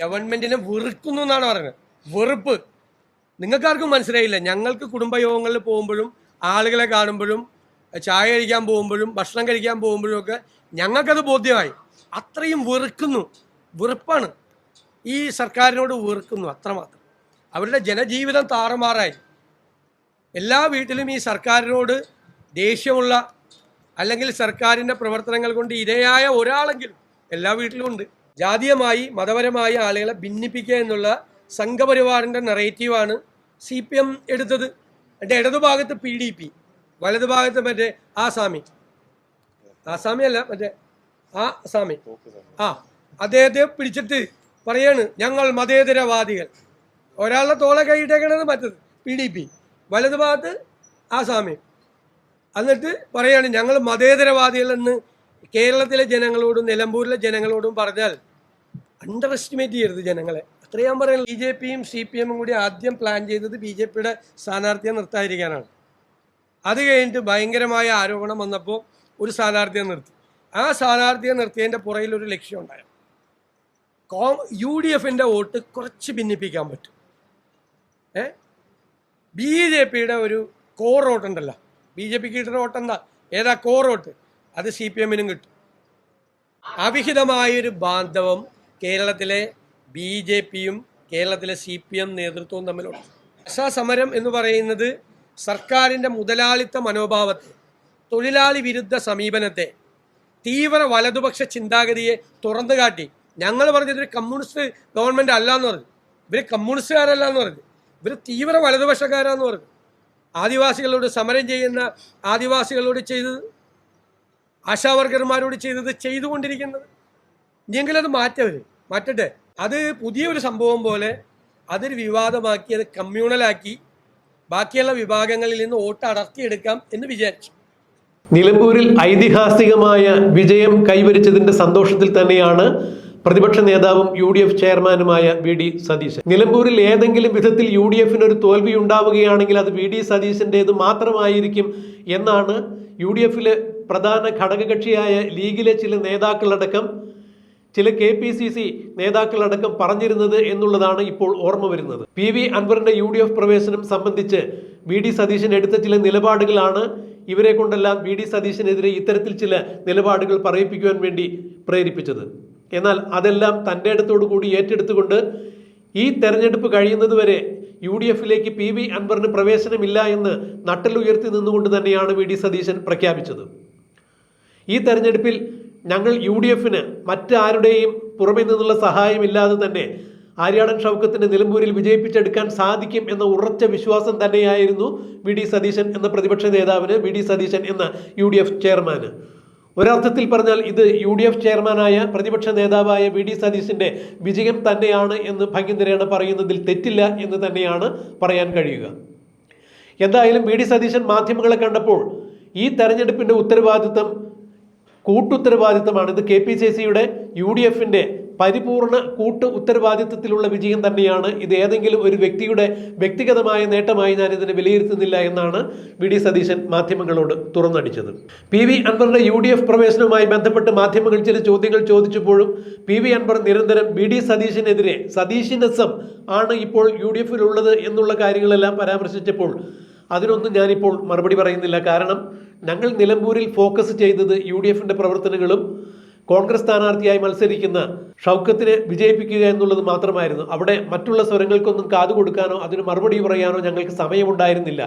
ഗവൺമെന്റിനെ വെറുക്കുന്നു എന്നാണ് പറയുന്നത്. വെറുപ്പ്. നിങ്ങൾക്കാർക്കും മനസ്സിലായില്ല. ഞങ്ങൾക്ക് കുടുംബയോഗങ്ങളിൽ പോകുമ്പോഴും ആളുകളെ കാണുമ്പോഴും ചായ കഴിക്കാൻ പോകുമ്പോഴും ഭക്ഷണം കഴിക്കാൻ പോകുമ്പോഴും ഒക്കെ ഞങ്ങൾക്കത് ബോധ്യമായി. അത്രയും വെറുക്കുന്നു. വെറുപ്പാണ്. ഈ സർക്കാരിനോട് വെറുക്കുന്നു അത്രമാത്രം. അവരുടെ ജനജീവിതം താറുമാറായി. എല്ലാ വീട്ടിലും ഈ സർക്കാരിനോട് ദേഷ്യമുള്ള അല്ലെങ്കിൽ സർക്കാരിന്റെ പ്രവർത്തനങ്ങൾ കൊണ്ട് ഇരയായ ഒരാളെങ്കിലും എല്ലാ വീട്ടിലും ഉണ്ട്. ജാതീയമായി മതപരമായി ആളുകളെ ഭിന്നിപ്പിക്കുക എന്നുള്ള സംഘപരിവാറിന്റെ നെറേറ്റീവാണ് സി പി എം എടുത്തത്. എന്റെ ഇടതുഭാഗത്ത് പി ഡി പി വലതുഭാഗത്ത് മറ്റേ ആസാമി. ആസാമി അല്ല മറ്റേ ആ സാമി ആ അദ്ദേഹത്തെ പിടിച്ചിട്ട് പറയാണ് ഞങ്ങൾ മതേതരവാദികൾ. ഒരാളുടെ തോളെ കൈയിട്ടേക്കണത് മറ്റത് പി ഡി പി വലതുഭാഗത്ത് ആസാമി. എന്നിട്ട് പറയാണ് ഞങ്ങൾ മതേതരവാദികൾ എന്ന് കേരളത്തിലെ ജനങ്ങളോടും നിലമ്പൂരിലെ ജനങ്ങളോടും പറഞ്ഞാൽ അണ്ടർ എസ്റ്റിമേറ്റ് ചെയ്യരുത് ജനങ്ങളെ. അത്ര ഞാൻ പറയുന്നത് ബി ജെ പിയും സി പി എമ്മും കൂടി ആദ്യം പ്ലാൻ ചെയ്തത് ബി ജെ പിയുടെ സ്ഥാനാർത്ഥിയെ നിർത്താതിരിക്കാനാണ്. അത് കഴിഞ്ഞിട്ട് ഭയങ്കരമായ ആരോപണം വന്നപ്പോൾ ഒരു സ്ഥാനാർത്ഥിയെ നിർത്തി. ആ സ്ഥാനാർത്ഥിയെ നിർത്തിയതിന്റെ പുറയിൽ ഒരു ലക്ഷ്യം ഉണ്ടായിരുന്നു കോ യു ഡി എഫിന്റെ വോട്ട് കുറച്ച് ഭിന്നിപ്പിക്കാൻ പറ്റും. ഏ? ബി ജെ പിയുടെ ഒരു കോർ വോട്ട് ഉണ്ടല്ലോ. ബി ജെ പിക്ക് കിട്ടുന്ന വോട്ട് എന്താ? ഏതാ കോർ വോട്ട്? അത് സി പി എമ്മിനും കിട്ടും. അവിഹിതമായൊരു ബാന്ധവം കേരളത്തിലെ ബി ജെ പിയും കേരളത്തിലെ സി പി എം നേതൃത്വവും തമ്മിലുണ്ട്. ഭാഷാ സമരം എന്ന് പറയുന്നത് സർക്കാരിന്റെ മുതലാളിത്ത മനോഭാവത്തെ തൊഴിലാളി വിരുദ്ധ സമീപനത്തെ തീവ്ര വലതുപക്ഷ ചിന്താഗതിയെ തുറന്നു കാട്ടി. ഞങ്ങൾ പറഞ്ഞത് ഒരു കമ്മ്യൂണിസ്റ്റ് ഗവൺമെന്റ് അല്ല എന്ന് പറഞ്ഞു. ഇവർ കമ്മ്യൂണിസ്റ്റുകാരല്ല എന്ന് പറഞ്ഞു. ഇവർ തീവ്ര വലതുപക്ഷക്കാരാന്ന് പറഞ്ഞു. ആദിവാസികളോട് സമരം ചെയ്യുന്ന ആദിവാസികളോട് ചെയ്തത് ആശാവർക്കർമാരോട് ചെയ്തത് ചെയ്തുകൊണ്ടിരിക്കുന്നത്. ഇനിയെങ്കിലും അത് മാറ്റവര് മാറ്റട്ടെ. അത് പുതിയൊരു സംഭവം പോലെ അതൊരു വിവാദമാക്കി അത് കമ്മ്യൂണലാക്കി ബാക്കിയുള്ള വിഭാഗങ്ങളിൽ നിന്ന് വോട്ട് അടർത്തിയെടുക്കാം എന്ന് വിചാരിച്ചു. നിലമ്പൂരിൽ ഐതിഹാസികമായ വിജയം കൈവരിച്ചതിന്റെ സന്തോഷത്തിൽ തന്നെയാണ് പ്രതിപക്ഷ നേതാവും യു ഡി എഫ് ചെയർമാനുമായ വി ഡി സതീശൻ. നിലമ്പൂരിൽ ഏതെങ്കിലും വിധത്തിൽ യു ഡി എഫിന് ഒരു തോൽവി ഉണ്ടാവുകയാണെങ്കിൽ അത് വി ഡി സതീശന്റേത് മാത്രമായിരിക്കും എന്നാണ് യു ഡി എഫിലെ പ്രധാന ഘടകകക്ഷിയായ ലീഗിലെ ചില നേതാക്കളടക്കം ചില കെ പി സി സി നേതാക്കളടക്കം പറഞ്ഞിരുന്നത് എന്നുള്ളതാണ് ഇപ്പോൾ ഓർമ്മ വരുന്നത്. പി വി അൻവറിന്റെ യു ഡി എഫ് പ്രവേശനം സംബന്ധിച്ച് വി ഡി സതീശൻ എടുത്ത ചില നിലപാടുകളാണ് ഇവരെ കൊണ്ടെല്ലാം വി ഡി സതീശനെതിരെ ഇത്തരത്തിൽ ചില നിലപാടുകൾ പറയിപ്പിക്കുവാൻ വേണ്ടി പ്രേരിപ്പിച്ചത്. എന്നാൽ അതെല്ലാം തന്റെ അടുത്തോടു കൂടി ഏറ്റെടുത്തുകൊണ്ട് ഈ തെരഞ്ഞെടുപ്പ് കഴിയുന്നതുവരെ യു ഡി എഫിലേക്ക് പി വി അൻവറിന് പ്രവേശനമില്ല എന്ന് നട്ടലുയർത്തി നിന്നുകൊണ്ട് തന്നെയാണ് വി ഡി സതീശൻ പ്രഖ്യാപിച്ചത്. ഈ തെരഞ്ഞെടുപ്പിൽ ഞങ്ങൾ യു ഡി എഫിന് മറ്റാരുടെയും പുറമെ നിന്നുള്ള സഹായമില്ലാതെ തന്നെ ആര്യാടൻ ഷൗക്കത്തിന് നിലമ്പൂരിൽ വിജയിപ്പിച്ചെടുക്കാൻ സാധിക്കും എന്ന ഉറച്ച വിശ്വാസം തന്നെയായിരുന്നു വി ഡി സതീശൻ എന്ന പ്രതിപക്ഷ നേതാവിന് വി ഡി സതീശൻ എന്ന യു ഡി എഫ് ചെയർമാന്. ഒരർത്ഥത്തിൽ പറഞ്ഞാൽ ഇത് യു ഡി എഫ് ചെയർമാനായ പ്രതിപക്ഷ നേതാവായ വി ഡി സതീശിന്റെ വിജയം തന്നെയാണ് എന്ന് ഭംഗിന്തരേണ പറയുന്നതിൽ തെറ്റില്ല എന്ന് തന്നെയാണ് പറയാൻ കഴിയുക. എന്തായാലും വി ഡി സതീശൻ മാധ്യമങ്ങളെ കണ്ടപ്പോൾ ഈ തെരഞ്ഞെടുപ്പിന്റെ ഉത്തരവാദിത്തം കൂട്ടുത്തരവാദിത്തമാണ്. ഇത് കെ പി സി സിയുടെ യു ഡി എഫിന്റെ പരിപൂർണ കൂട്ട് ഉത്തരവാദിത്തത്തിലുള്ള വിജയം തന്നെയാണ്. ഇത് ഏതെങ്കിലും ഒരു വ്യക്തിയുടെ വ്യക്തിഗതമായ നേട്ടമായി ഞാൻ ഇതിനെ വിലയിരുത്തുന്നില്ല എന്നാണ് വി ഡി സതീശൻ മാധ്യമങ്ങളോട് തുറന്നടിച്ചത്. പി വി അൻവറിന്റെ യു ഡി എഫ് പ്രവേശനവുമായി ബന്ധപ്പെട്ട് മാധ്യമങ്ങൾ ചില ചോദ്യങ്ങൾ ചോദിച്ചപ്പോഴും പി വി അൻവർ നിരന്തരം വി ഡി സതീശിനെതിരെ സതീശിനസം ആണ് ഇപ്പോൾ യു ഡി എഫിലുള്ളത് എന്നുള്ള കാര്യങ്ങളെല്ലാം പരാമർശിച്ചപ്പോൾ അതിനൊന്നും ഞാനിപ്പോൾ മറുപടി പറയുന്നില്ല. കാരണം ഞങ്ങൾ നിലമ്പൂരിൽ ഫോക്കസ് ചെയ്തത് യു ഡി എഫിന്റെ പ്രവർത്തനങ്ങളും കോൺഗ്രസ് സ്ഥാനാർത്ഥിയായി മത്സരിക്കുന്ന ഷൗക്കത്തിനെ വിജയിപ്പിക്കുക എന്നുള്ളത് മാത്രമായിരുന്നു. അവിടെ മറ്റുള്ള സ്വരങ്ങൾക്കൊന്നും കാതു കൊടുക്കാനോ അതിന് മറുപടി പറയാനോ ഞങ്ങൾക്ക് സമയമുണ്ടായിരുന്നില്ല.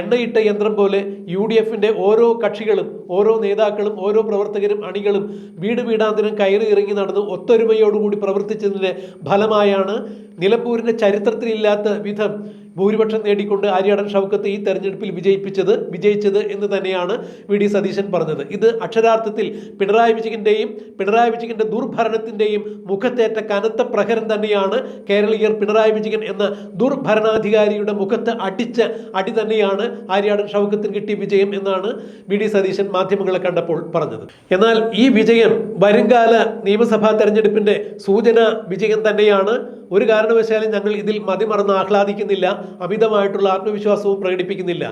എണ്ണയിട്ട യന്ത്രം പോലെ യു ഡി എഫിന്റെ ഓരോ കക്ഷികളും ഓരോ നേതാക്കളും ഓരോ പ്രവർത്തകരും അണികളും വീട് വീടാന്തരം കയറി ഇറങ്ങി നടന്ന് ഒത്തൊരുമയോടുകൂടി പ്രവർത്തിച്ചതിന്റെ ഫലമായാണ് നിലമ്പൂരിന്റെ ചരിത്രത്തിലില്ലാത്ത വിധം ഭൂരിപക്ഷം നേടിക്കൊണ്ട് ആര്യാടൻ ഷൗക്കത്ത് ഈ തെരഞ്ഞെടുപ്പിൽ വിജയിപ്പിച്ചത് വിജയിച്ചത് എന്ന് തന്നെയാണ് വി ഡി സതീശൻ പറഞ്ഞത്. ഇത് അക്ഷരാർത്ഥത്തിൽ പിണറായി വിജയന്റെയും പിണറായി വിജയന്റെ ദുർഭരണത്തിന്റെയും മുഖത്തേറ്റ കനത്ത പ്രഹരം തന്നെയാണ് കേരളീയർ പിണറായി വിജയൻ എന്ന ദുർഭരണാധികാരിയുടെ മുഖത്ത് അടിച്ച അടി തന്നെയാണ് ആര്യാടൻ ഷൗക്കത്തിന് കിട്ടിയ വിജയം എന്നാണ് വി ഡി സതീശൻ മാധ്യമങ്ങളെ കണ്ടപ്പോൾ പറഞ്ഞത്. എന്നാൽ ഈ വിജയം വരുംകാല നിയമസഭാ തെരഞ്ഞെടുപ്പിന്റെ സൂചന വിജയം തന്നെയാണ്. ഒരു കാരണവശാലും ഞങ്ങൾ ഇതിൽ മതിമറന്ന് ആഹ്ലാദിക്കുന്നില്ല. അമിതമായിട്ടുള്ള ആത്മവിശ്വാസവും പ്രകടിപ്പിക്കുന്നില്ല.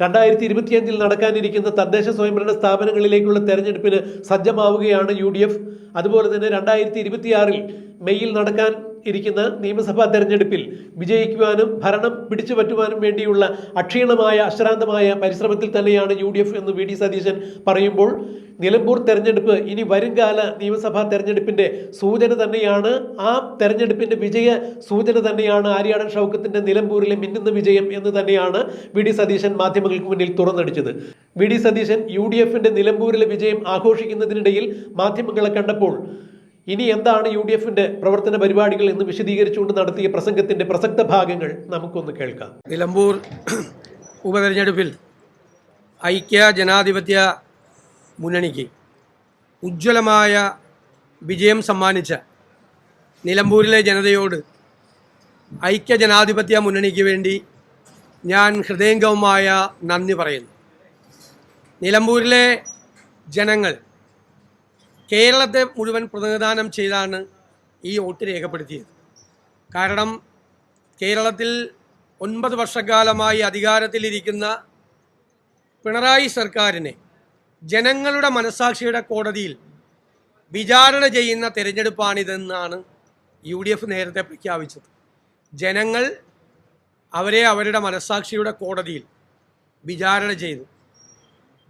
രണ്ടായിരത്തി ഇരുപത്തിയഞ്ചിൽ നടക്കാനിരിക്കുന്ന തദ്ദേശ സ്വയംഭരണ സ്ഥാപനങ്ങളിലേക്കുള്ള തെരഞ്ഞെടുപ്പിന് സജ്ജമാവുകയാണ് യു ഡി എഫ്. അതുപോലെ തന്നെ രണ്ടായിരത്തി ഇരുപത്തിയാറിൽ മെയ്യിൽ നടക്കാൻ ഇരിക്കുന്ന നിയമസഭാ തെരഞ്ഞെടുപ്പിൽ വിജയിക്കുവാനും ഭരണം പിടിച്ചു പറ്റുവാനും വേണ്ടിയുള്ള അക്ഷീണമായ അശ്രാന്തമായ പരിശ്രമത്തിൽ തന്നെയാണ് യു ഡി എഫ് എന്ന് വി ഡി സതീശൻ പറയുമ്പോൾ നിലമ്പൂർ തെരഞ്ഞെടുപ്പ് ഇനി വരുംകാല നിയമസഭാ തെരഞ്ഞെടുപ്പിന്റെ സൂചന തന്നെയാണ്. ആ തെരഞ്ഞെടുപ്പിന്റെ വിജയ സൂചന തന്നെയാണ് ആര്യാടൻ ഷൗക്കത്തിന്റെ നിലമ്പൂരിലെ മിന്നുന്ന വിജയം എന്ന് തന്നെയാണ് വി ഡി സതീശൻ മാധ്യമങ്ങൾക്ക് മുന്നിൽ തുറന്നടിച്ചത്. V D Satheesan U D എഫിന്റെ നിലമ്പൂരിലെ വിജയം ആഘോഷിക്കുന്നതിനിടയിൽ മാധ്യമങ്ങളെ കണ്ടപ്പോൾ ഇനി എന്താണ് യു ഡി എഫിന്റെ പ്രവർത്തന പരിപാടികൾ എന്ന് വിശദീകരിച്ചുകൊണ്ട് നടത്തിയ പ്രസംഗത്തിന്റെ പ്രസക്ത ഭാഗങ്ങൾ നമുക്കൊന്ന് കേൾക്കാം. നിലമ്പൂർ ഉപതെരഞ്ഞെടുപ്പിൽ ഐക്യ ജനാധിപത്യ മുന്നണിക്ക് ഉജ്ജ്വലമായ വിജയം സമ്മാനിച്ച നിലമ്പൂരിലെ ജനതയോട് ഐക്യ ജനാധിപത്യ മുന്നണിക്ക് വേണ്ടി ഞാൻ ഹൃദയംഗവുമായ നന്ദി പറയുന്നു. നിലമ്പൂരിലെ ജനങ്ങൾ കേരളത്തെ മുഴുവൻ പ്രതിനിധാനം ചെയ്താണ് ഈ വോട്ട് രേഖപ്പെടുത്തിയത്. കാരണം കേരളത്തിൽ ഒൻപത് വർഷക്കാലമായി അധികാരത്തിലിരിക്കുന്ന പിണറായി സർക്കാരിനെ ജനങ്ങളുടെ മനസാക്ഷിയുടെ കോടതിയിൽ വിചാരണ ചെയ്യുന്ന തിരഞ്ഞെടുപ്പാണിതെന്നാണ് യു ഡി എഫ് നേരത്തെ പ്രഖ്യാപിച്ചത്. ജനങ്ങൾ അവരെ അവരുടെ മനസാക്ഷിയുടെ കോടതിയിൽ വിചാരണ ചെയ്തു.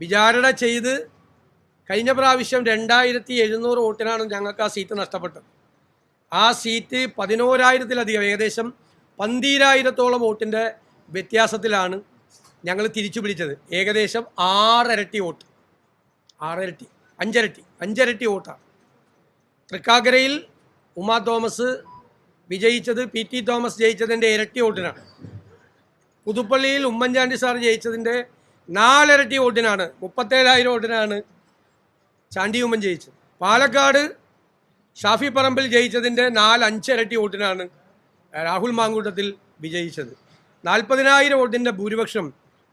വിചാരണ ചെയ്ത് കഴിഞ്ഞ പ്രാവശ്യം രണ്ടായിരത്തി എഴുന്നൂറ് വോട്ടിനാണ് ഞങ്ങൾക്ക് ആ സീറ്റ് നഷ്ടപ്പെട്ടത്. ആ സീറ്റ് പതിനോരായിരത്തിലധികം ഏകദേശം പന്തീരായിരത്തോളം വോട്ടിന്റെ വ്യത്യാസത്തിലാണ് ഞങ്ങൾ തിരിച്ചു പിടിച്ചത്. ഏകദേശം ആറരട്ടി വോട്ട്. ആറരട്ടി അഞ്ചരട്ടി അഞ്ചരട്ടി വോട്ടാണ്. തൃക്കാക്കരയിൽ ഉമാ തോമസ് വിജയിച്ചത് പി ടി തോമസ് ജയിച്ചതിന്റെ ഇരട്ടി വോട്ടിനാണ്. പുതുപ്പള്ളിയിൽ ഉമ്മൻചാണ്ടി സാർ ജയിച്ചതിന്റെ നാലിരട്ടി വോട്ടിനാണ് മുപ്പത്തേഴായിരം വോട്ടിനാണ് ചാണ്ടി ഉമ്മൻ ജയിച്ചത് പാലക്കാട് ഷാഫി പറമ്പിൽ ജയിച്ചതിന്റെ നാല് ഇരട്ടി വോട്ടിനാണ് രാഹുൽ മാങ്കൂട്ടത്തിൽ വിജയിച്ചത്. നാൽപ്പതിനായിരം വോട്ടിന്റെ ഭൂരിപക്ഷം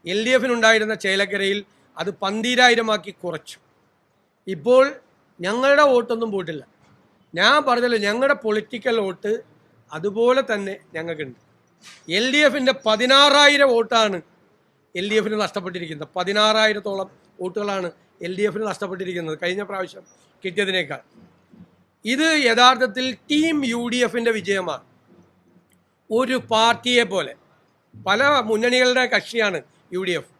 എൽ ഡി എഫിനുണ്ടായിരുന്ന ചേലക്കരയിൽ അത് പന്തീരായിരമാക്കി കുറച്ചു. ഇപ്പോൾ ഞങ്ങളുടെ വോട്ടൊന്നും പോയിട്ടില്ല. ഞാൻ പറഞ്ഞല്ലോ ഞങ്ങളുടെ പൊളിറ്റിക്കൽ വോട്ട് അതുപോലെ തന്നെ ഞങ്ങൾക്കുണ്ട്. എൽ ഡി എഫിന്റെ പതിനാറായിരം വോട്ടാണ് എൽ ഡി എഫിന് നഷ്ടപ്പെട്ടിരിക്കുന്നത്. പതിനാറായിരത്തോളം വോട്ടുകളാണ് എൽ ഡി എഫിന് നഷ്ടപ്പെട്ടിരിക്കുന്നത് കഴിഞ്ഞ പ്രാവശ്യം കിട്ടിയതിനേക്കാൾ. ഇത് യഥാർത്ഥത്തിൽ ടീം യു ഡി എഫിന്റെ വിജയമാണ്. ഒരു പാർട്ടിയെ പോലെ. പല മുന്നണികളുടെ കക്ഷിയാണ് യു ഡി എഫ്.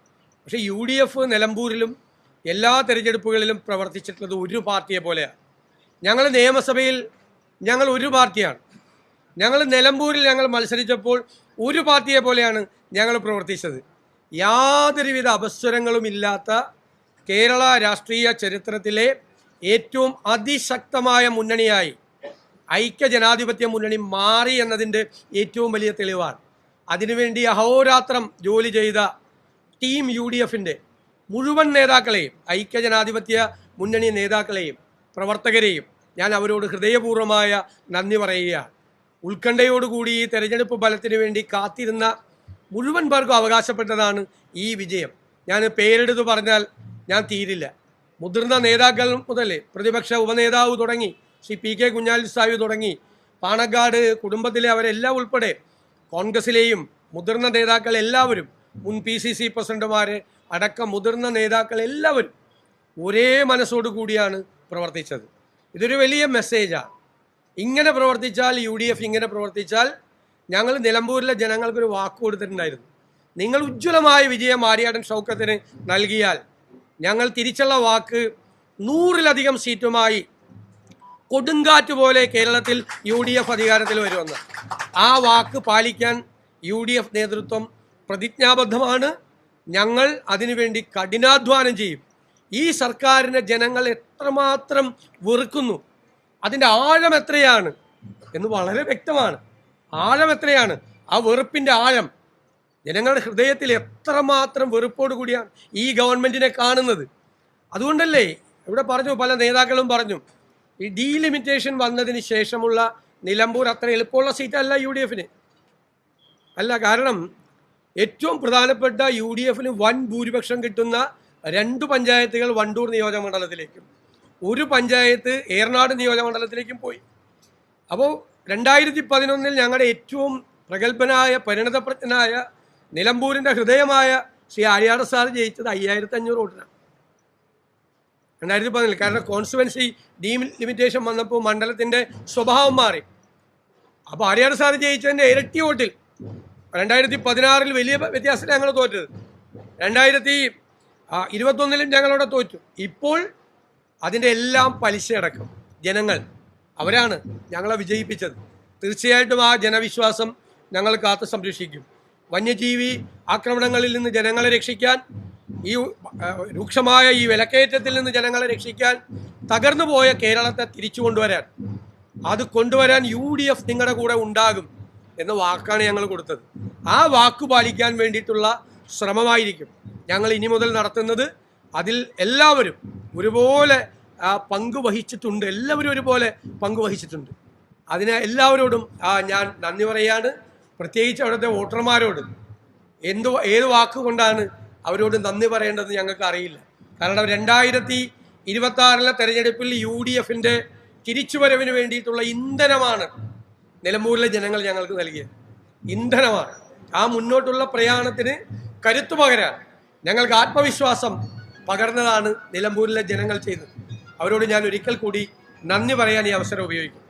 പക്ഷേ യു ഡി എഫ് നിലമ്പൂരിലും എല്ലാ തെരഞ്ഞെടുപ്പുകളിലും പ്രവർത്തിച്ചിട്ടുള്ളത് ഒരു പാർട്ടിയെ പോലെയാണ്. ഞങ്ങൾ നിയമസഭയിൽ ഞങ്ങൾ ഒരു പാർട്ടിയാണ്. ഞങ്ങൾ നിലമ്പൂരിൽ ഞങ്ങൾ മത്സരിച്ചപ്പോൾ ഒരു പാർട്ടിയെ പോലെയാണ് ഞങ്ങൾ പ്രവർത്തിച്ചത്. യാതൊരുവിധ അപസ്വരങ്ങളും ഇല്ലാത്ത കേരള രാഷ്ട്രീയ ചരിത്രത്തിലെ ഏറ്റവും അതിശക്തമായ മുന്നണിയായി ഐക്യ ജനാധിപത്യ മുന്നണി മാറി എന്നതിന്റെ ഏറ്റവും വലിയ തെളിവാണ്. അതിനുവേണ്ടി അഹോരാത്രം ജോലി ചെയ്ത ടീം യു ഡി എഫിന്റെ മുഴുവൻ നേതാക്കളെയും ഐക്യ ജനാധിപത്യ മുന്നണി നേതാക്കളെയും പ്രവർത്തകരെയും ഞാൻ അവരോട് ഹൃദയപൂർവമായ നന്ദി പറയുകയാണ്. ഉത്കണ്ഠയോടുകൂടി ഈ തെരഞ്ഞെടുപ്പ് ഫലത്തിന് വേണ്ടി കാത്തിരുന്ന മുഴുവൻ പേർക്കും അവകാശപ്പെട്ടതാണ് ഈ വിജയം. ഞാൻ പേരെടുത്ത് പറഞ്ഞാൽ ഞാൻ തീരില്ല. മുതിർന്ന നേതാക്കൾ മുതൽ പ്രതിപക്ഷ ഉപനേതാവ് തുടങ്ങി ശ്രീ പി കെ കുഞ്ഞാലി സാഹിബ് തുടങ്ങി പാണക്കാട് കുടുംബത്തിലെ അവരെല്ലാം ഉൾപ്പെടെ കോൺഗ്രസിലെയും മുതിർന്ന നേതാക്കൾ എല്ലാവരും മുൻ പി സി സി പ്രസിഡന്റുമാർ അടക്കം മുതിർന്ന നേതാക്കൾ എല്ലാവരും ഒരേ മനസ്സോടു കൂടിയാണ് പ്രവർത്തിച്ചത്. ഇതൊരു വലിയ മെസ്സേജാണ് ഇങ്ങനെ പ്രവർത്തിച്ചാൽ യു ഡി എഫ് ഇങ്ങനെ പ്രവർത്തിച്ചാൽ ഞങ്ങൾ നിലമ്പൂരിലെ ജനങ്ങൾക്കൊരു വാക്ക് കൊടുത്തിട്ടുണ്ടായിരുന്നു. നിങ്ങൾ ഉജ്ജ്വലമായ വിജയം ആര്യാടൻ ഷൗക്കത്തിന് നൽകിയാൽ ഞങ്ങൾ തിരിച്ചുള്ള വാക്ക് നൂറിലധികം സീറ്റുമായി കൊടുങ്കാറ്റ് പോലെ കേരളത്തിൽ യു ഡി എഫ് അധികാരത്തിൽ വരുമെന്ന്. ആ വാക്ക് പാലിക്കാൻ യു ഡി എഫ് നേതൃത്വം പ്രതിജ്ഞാബദ്ധമാണ്. ഞങ്ങൾ അതിനുവേണ്ടി കഠിനാധ്വാനം ചെയ്യും. ഈ സർക്കാരിനെ ജനങ്ങൾ എത്രമാത്രം വെറുക്കുന്നു? അതിന്റെ ആഴം എത്രയാണ്? എന്ന് വളരെ വ്യക്തമാണ്. ആഴം എത്രയാണ്? ആ വെറുപ്പിന്റെ ആഴം. ജനങ്ങളുടെ ഹൃദയത്തിൽ എത്രമാത്രം വെറുപ്പോട് കൂടിയാണ് ഈ ഗവൺമെന്റിനെ കാണുന്നത്. അതുകൊണ്ടല്ലേ ഇവിടെ പറഞ്ഞു പല നേതാക്കളും പറഞ്ഞു ഈ ഡീലിമിറ്റേഷൻ വന്നതിന് ശേഷമുള്ള നിലമ്പൂർ അത്ര എളുപ്പമുള്ള സീറ്റല്ല യു ഡി എഫിന് അല്ല കാരണം ഏറ്റവും പ്രധാനപ്പെട്ട യു ഡി എഫിന് വൻ ഭൂരിപക്ഷം കിട്ടുന്ന രണ്ട് പഞ്ചായത്തുകൾ വണ്ടൂർ നിയോജക മണ്ഡലത്തിലേക്കും ഒരു പഞ്ചായത്ത് ഏറനാട് നിയോജക മണ്ഡലത്തിലേക്കും പോയി. അപ്പോൾ രണ്ടായിരത്തി പതിനൊന്നിൽ ഞങ്ങളുടെ ഏറ്റവും പ്രഗത്ഭനായ പരിണതപ്രജ്ഞനായ നിലമ്പൂരിന്റെ ഹൃദയമായ ശ്രീ ആര്യാട സാർ ജയിച്ചത് അയ്യായിരത്തി അഞ്ഞൂറ് വോട്ടിനാണ്. രണ്ടായിരത്തി പതിനൊന്നിൽ കാരണം കോൺസ്റ്റുവൻസി ഡീം ലിമിറ്റേഷൻ വന്നപ്പോൾ മണ്ഡലത്തിന്റെ സ്വഭാവം മാറി. അപ്പോൾ ആര്യാട് സാർ ജയിച്ചതിന്റെ ഇരട്ടി വോട്ടിൽ. രണ്ടായിരത്തി പതിനാറിൽ വലിയ വ്യത്യാസത്തിൽ ഞങ്ങൾ തോറ്റത്. രണ്ടായിരത്തി ഇരുപത്തൊന്നിലും ഞങ്ങളവിടെ തോറ്റു. ഇപ്പോൾ അതിന്റെ എല്ലാം പലിശയടക്കം. ജനങ്ങൾ അവരാണ് ഞങ്ങളെ വിജയിപ്പിച്ചത്. തീർച്ചയായിട്ടും ആ ജനവിശ്വാസം ഞങ്ങൾ കാത്തു സംരക്ഷിക്കും. വന്യജീവി ആക്രമണങ്ങളിൽ നിന്ന് ജനങ്ങളെ രക്ഷിക്കാൻ ഈ രൂക്ഷമായ ഈ വിലക്കയറ്റത്തിൽ നിന്ന് ജനങ്ങളെ രക്ഷിക്കാൻ തകർന്നു പോയ കേരളത്തെ തിരിച്ചു കൊണ്ടുവരാൻ. അത് കൊണ്ടുവരാൻ യു ഡി എഫ് നിങ്ങളുടെ കൂടെ ഉണ്ടാകും എന്ന വാക്കാണ് ഞങ്ങൾ കൊടുത്തത്. ആ വാക്ക് പാലിക്കാൻ വേണ്ടിയിട്ടുള്ള ശ്രമമായിരിക്കും ഞങ്ങൾ ഇനി മുതൽ നടത്തുന്നത്. അതിൽ എല്ലാവരും ഒരുപോലെ പങ്കുവഹിച്ചിട്ടുണ്ട്. എല്ലാവരും ഒരുപോലെ പങ്കുവഹിച്ചിട്ടുണ്ട്. അതിന് എല്ലാവരോടും ഞാൻ നന്ദി പറയാണ് പ്രത്യേകിച്ച് അവിടുത്തെ വോട്ടർമാരോട് എന്ത് ഏത് വാക്കുകൊണ്ടാണ് അവരോട് നന്ദി പറയേണ്ടതെന്ന് ഞങ്ങൾക്ക് അറിയില്ല. കാരണം രണ്ടായിരത്തി ഇരുപത്തി ആറിലെ തെരഞ്ഞെടുപ്പിൽ യു ഡി എഫിന്റെ തിരിച്ചുവരവിന് വേണ്ടിയിട്ടുള്ള ഇന്ധനമാണ് നിലമ്പൂരിലെ ജനങ്ങൾ ഞങ്ങൾക്ക് നൽകിയത്. ഇന്ധനമാണ്. ആ മുന്നോട്ടുള്ള പ്രയാണത്തിന് കരുത്തു പകരാൻ ഞങ്ങൾക്ക് ആത്മവിശ്വാസം പകർന്നതാണ് നിലമ്പൂരിലെ ജനങ്ങൾ ചെയ്തത്. അവരോട് ഞാൻ ഒരിക്കൽ കൂടി നന്ദി പറയാൻ ഈ അവസരം ഉപയോഗിക്കും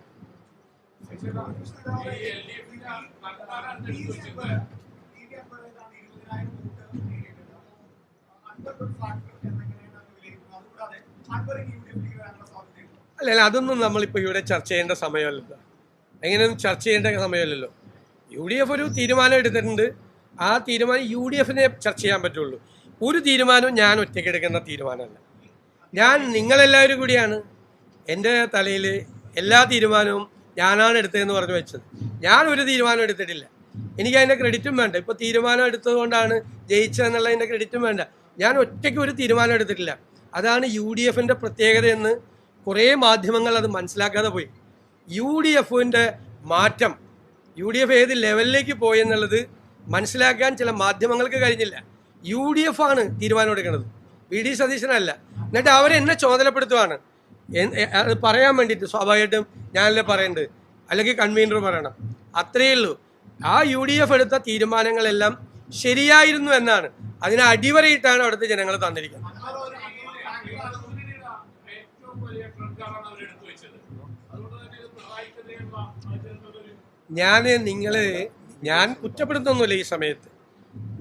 അല്ല അതൊന്നും നമ്മളിപ്പോൾ ഇവിടെ ചർച്ച ചെയ്യേണ്ട സമയമല്ലല്ലോ. എങ്ങനെയൊന്നും ചർച്ച ചെയ്യേണ്ട സമയമല്ലല്ലോ. യു ഡി എഫ് ഒരു തീരുമാനം എടുത്തിട്ടുണ്ട്. ആ തീരുമാനം യു ഡി എഫിനെ ചർച്ച ചെയ്യാൻ പറ്റുള്ളൂ. ഒരു തീരുമാനവും ഞാൻ ഒറ്റയ്ക്ക് എടുക്കുന്ന തീരുമാനമല്ല. ഞാൻ നിങ്ങളെല്ലാവരും കൂടിയാണ് എന്റെ തലയിൽ എല്ലാ തീരുമാനവും ഞാനാണ് എടുത്തതെന്ന് പറഞ്ഞു വെച്ചത്. ഞാൻ ഒരു തീരുമാനം എടുത്തിട്ടില്ല. എനിക്ക് അതിന്റെ ക്രെഡിറ്റും വേണ്ട. ഇപ്പോൾ തീരുമാനം എടുത്തതുകൊണ്ടാണ് ജയിച്ചതെന്നുള്ളതിന്റെ ക്രെഡിറ്റും വേണ്ട. ഞാൻ ഒറ്റയ്ക്ക് ഒരു തീരുമാനം എടുത്തിട്ടില്ല. അതാണ് യു ഡി എഫിന്റെ പ്രത്യേകതയെന്ന് കുറേ മാധ്യമങ്ങൾ അത് മനസ്സിലാക്കാതെ പോയി. യു ഡി എഫിന്റെ മാറ്റം യു ഡി എഫ് ഏത് ലെവലിലേക്ക് പോയി എന്നുള്ളത് മനസ്സിലാക്കാൻ ചില മാധ്യമങ്ങൾക്ക് കഴിഞ്ഞില്ല. യു ഡി എഫ് ആണ് തീരുമാനം എടുക്കുന്നത്. വി ഡി സതീശനല്ല. എന്നിട്ട് അവരെന്നെ ചുമതലപ്പെടുത്തുവാണ്. അത് പറയാൻ വേണ്ടിയിട്ട് സ്വാഭാവികമായിട്ടും ഞാനല്ലേ പറയേണ്ടത് അല്ലെങ്കിൽ കൺവീനർ പറയണം. അത്രയേ ഉള്ളൂ. ആ യു ഡി എഫ് എടുത്ത തീരുമാനങ്ങളെല്ലാം ശരിയായിരുന്നു എന്നാണ്. അതിനെ അടിവരയിട്ടാണ് അവിടുത്തെ ജനങ്ങൾ തന്നിരിക്കുന്നത്. ഞാൻ നിങ്ങൾ ഞാൻ കുറ്റപ്പെടുത്തൊന്നുമില്ല ഈ സമയത്ത്.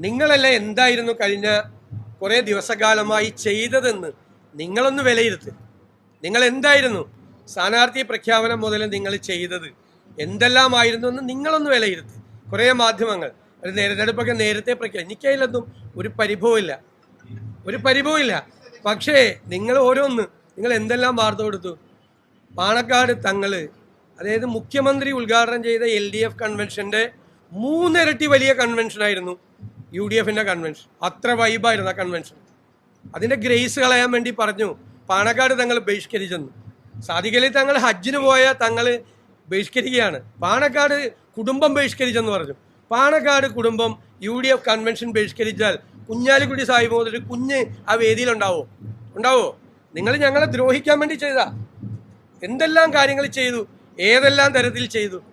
നിങ്ങളല്ല എന്തായിരുന്നു കഴിഞ്ഞ കുറേ ദിവസകാലമായി ചെയ്തതെന്ന് നിങ്ങളൊന്ന് വിലയിരുത്ത്. നിങ്ങൾ എന്തായിരുന്നു സ്ഥാനാർത്ഥി പ്രഖ്യാപനം മുതൽ നിങ്ങൾ ചെയ്തത് എന്തെല്ലാമായിരുന്നു എന്ന് നിങ്ങളൊന്ന് വിലയിരുത്തി. കുറേ മാധ്യമങ്ങൾ. ഒരു തെരഞ്ഞെടുപ്പൊക്കെ നേരത്തെ പ്രഖ്യാപനം എനിക്കതിലൊന്നും ഒരു പരിഭവമില്ല. ഒരു പരിഭവമില്ല. പക്ഷേ നിങ്ങൾ ഓരോന്ന് നിങ്ങൾ എന്തെല്ലാം വാർത്ത കൊടുത്തു? പാണക്കാട് തങ്ങൾ അതായത് മുഖ്യമന്ത്രി ഉദ്ഘാടനം ചെയ്ത എൽ ഡി എഫ് കൺവെൻഷന്റെ മൂന്നിരട്ടി വലിയ കൺവെൻഷനായിരുന്നു യു ഡി എഫിന്റെ കൺവെൻഷൻ അത്ര വൈബായിരുന്നു ആ കൺവെൻഷൻ അതിന്റെ ഗ്രേസ് കളയാൻ വേണ്ടി പറഞ്ഞു. പാണക്കാട് തങ്ങൾ ബഹിഷ്കരിച്ചെന്ന്. സാധിക്കലി തങ്ങൾ ഹജ്ജിന് പോയ തങ്ങൾ ബഹിഷ്കരിക്കുകയാണ്. പാണക്കാട് കുടുംബം ബഹിഷ്കരിച്ചെന്ന് പറഞ്ഞു. പാണക്കാട് കുടുംബം യു ഡി എഫ് കൺവെൻഷൻ ബഹിഷ്കരിച്ചാൽ കുഞ്ഞാലിക്കുട്ടി സാഹിബ് മുതൽ കുഞ്ഞ് ആ വേദിയിലുണ്ടാവോ ഉണ്ടാവോ? നിങ്ങൾ ഞങ്ങളെ ദ്രോഹിക്കാൻ വേണ്ടി ചെയ്താ. എന്തെല്ലാം കാര്യങ്ങൾ ചെയ്തു? ഏതെല്ലാം തരത്തിൽ ചെയ്തു?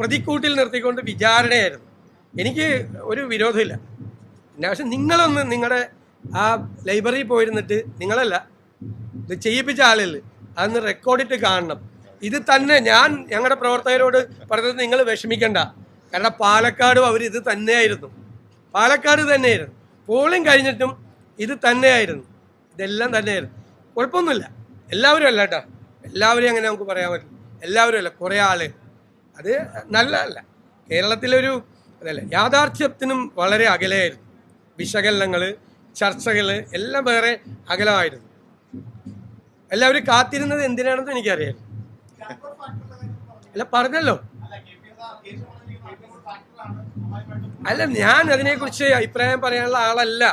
പ്രതിക്കൂട്ടിൽ നിർത്തിക്കൊണ്ട് വിചാരണയായിരുന്നു. എനിക്ക് ഒരു വിരോധമില്ല. പക്ഷെ നിങ്ങളൊന്ന് നിങ്ങളുടെ ആ ലൈബ്രറിയിൽ പോയിരുന്നിട്ട് നിങ്ങളല്ല ഇത് ചെയ്യിപ്പിച്ച ആളിൽ അതൊന്ന് റെക്കോർഡിട്ട് കാണണം. ഇത് തന്നെ ഞാൻ ഞങ്ങളുടെ പ്രവർത്തകരോട് പറഞ്ഞത് നിങ്ങൾ വിഷമിക്കണ്ട. കാരണം പാലക്കാടും അവർ ഇത് തന്നെയായിരുന്നു. പാലക്കാട് തന്നെയായിരുന്നു. പോളിംഗ് കഴിഞ്ഞിട്ടും ഇത് തന്നെയായിരുന്നു. ഇതെല്ലാം തന്നെയായിരുന്നു. കുഴപ്പമൊന്നുമില്ല. എല്ലാവരും അല്ല കേട്ടോ എല്ലാവരും അങ്ങനെ നമുക്ക് പറയാൻ പറ്റും എല്ലാവരും അല്ല. കുറേ ആൾ. അത് നല്ലതല്ല. കേരളത്തിലൊരു അതല്ല യാഥാർത്ഥ്യത്തിനും വളരെ അകലെയായിരുന്നു. വിശകലനങ്ങൾ ചർച്ചകൾ എല്ലാം വേറെ അകലമായിരുന്നു. എല്ലാവരും കാത്തിരുന്നത് എന്തിനാണെന്ന് എനിക്കറിയാം. അല്ല പറഞ്ഞല്ലോ. അല്ല ഞാൻ അതിനെക്കുറിച്ച് അഭിപ്രായം പറയാനുള്ള ആളല്ല.